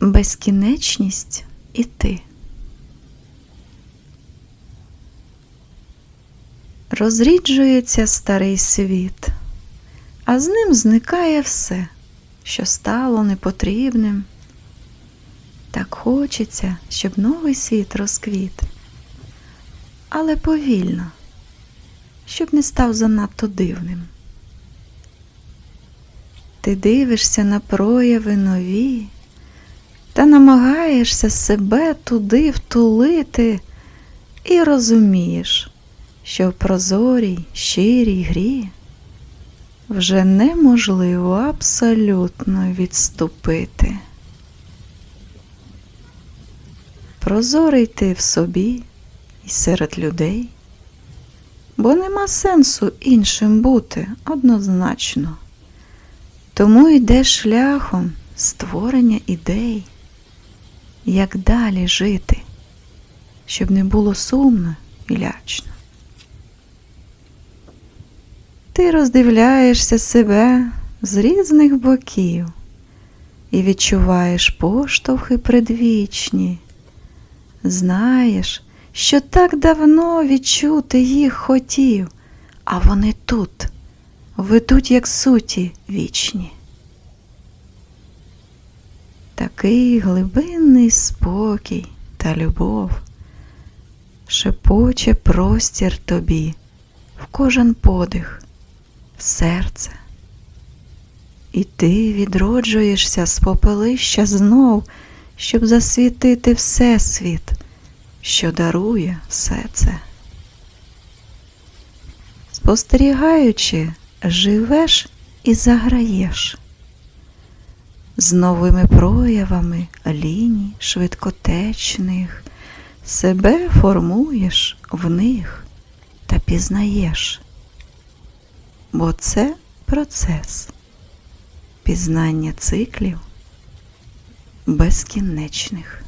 безкінечність і ти. Розріджується старий світ, а з ним зникає все, що стало непотрібним. Так хочеться, щоб новий світ розквіт, але повільно, щоб не став занадто дивним. Ти дивишся на прояви нові та намагаєшся себе туди втулити і розумієш, що в прозорій, щирій грі вже неможливо абсолютно відступити. Прозорий ти в собі і серед людей, бо нема сенсу іншим бути однозначно. Тому йдеш шляхом створення ідей, як далі жити, щоб не було сумно і лячно. Ти роздивляєшся себе з різних боків і відчуваєш поштовхи предвічні. Знаєш, що так давно відчути їх хотів, а вони тут, ведуть як суті вічні. Такий глибинний спокій та любов шепоче простір тобі в кожен подих, в серце. І ти відроджуєшся з попелища знов, щоб засвітити Всесвіт, що дарує все це. Спостерігаючи, живеш і заграєш з новими проявами ліній швидкотечних, себе формуєш в них та пізнаєш, бо це процес. Пізнання циклів безкінечних.